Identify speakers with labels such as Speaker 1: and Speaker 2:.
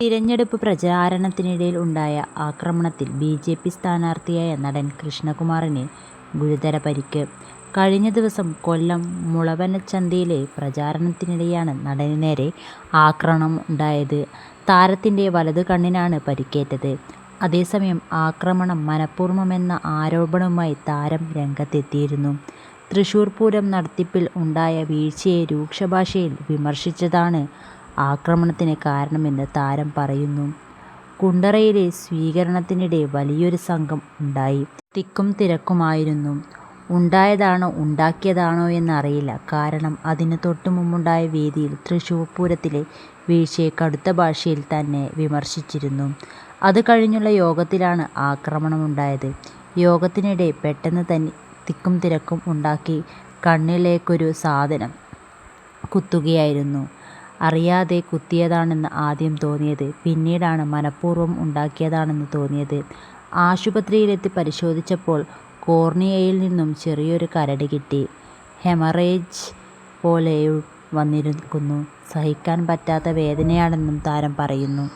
Speaker 1: തിരഞ്ഞെടുപ്പ് പ്രചാരണത്തിനിടയിൽ ഉണ്ടായ ആക്രമണത്തിൽ ബി. ജെ. പി സ്ഥാനാർത്ഥിയായ നടൻ കൃഷ്ണകുമാറിന് ഗുരുതര പരിക്ക്. കഴിഞ്ഞ ദിവസം കൊല്ലം മുളവനച്ചന്തയിലെ പ്രചാരണത്തിനിടെയാണ് നടന് നേരെ ആക്രമണം ഉണ്ടായത്. താരത്തിന്റെ വലതു കണ്ണിനാണ് പരിക്കേറ്റത്. അതേസമയം ആക്രമണം മനഃപൂർവമെന്ന ആരോപണവുമായി താരം രംഗത്തെത്തിയിരുന്നു. തൃശൂർ പൂരം നടത്തിപ്പിൽ ഉണ്ടായ വീഴ്ചയെ രൂക്ഷഭാഷയിൽ വിമർശിച്ചതാണ് ആക്രമണത്തിന് കാരണമെന്ന് താരം പറയുന്നു. കുണ്ടറയിലെ സ്വീകരണത്തിനിടെ വലിയൊരു സംഘം ഉണ്ടായി. തിക്കും തിരക്കുമായിരുന്നു. ഉണ്ടായതാണോ ഉണ്ടാക്കിയതാണോ എന്നറിയില്ല കാരണം അതിന് തൊട്ടുമുമ്പുണ്ടായ വേദിയിൽ തൃശൂർ പൂരത്തിലെ വീഴ്ചയെ കടുത്ത ഭാഷയിൽ തന്നെ വിമർശിച്ചിരുന്നു. അത് കഴിഞ്ഞുള്ള യോഗത്തിലാണ് ആക്രമണമുണ്ടായത്. യോഗത്തിനിടെ പെട്ടെന്ന് തന്നെ തിക്കും തിരക്കും ഉണ്ടാക്കി കണ്ണിലേക്കൊരു സാധനം കുത്തുകയായിരുന്നു. അറിയാതെ കുത്തിയതാണെന്ന് ആദ്യം തോന്നിയത്. പിന്നീടാണ് മനഃപൂർവം ഉണ്ടാക്കിയതാണെന്ന് തോന്നിയത്. ആശുപത്രിയിലെത്തി പരിശോധിച്ചപ്പോൾ കോർണിയയിൽ നിന്നും ചെറിയൊരു കരട് കിട്ടി. ഹെമറേജ് പോലെ വന്നിരിക്കുന്നു. സഹിക്കാൻ പറ്റാത്ത വേദനയാണെന്നും താരം പറയുന്നു.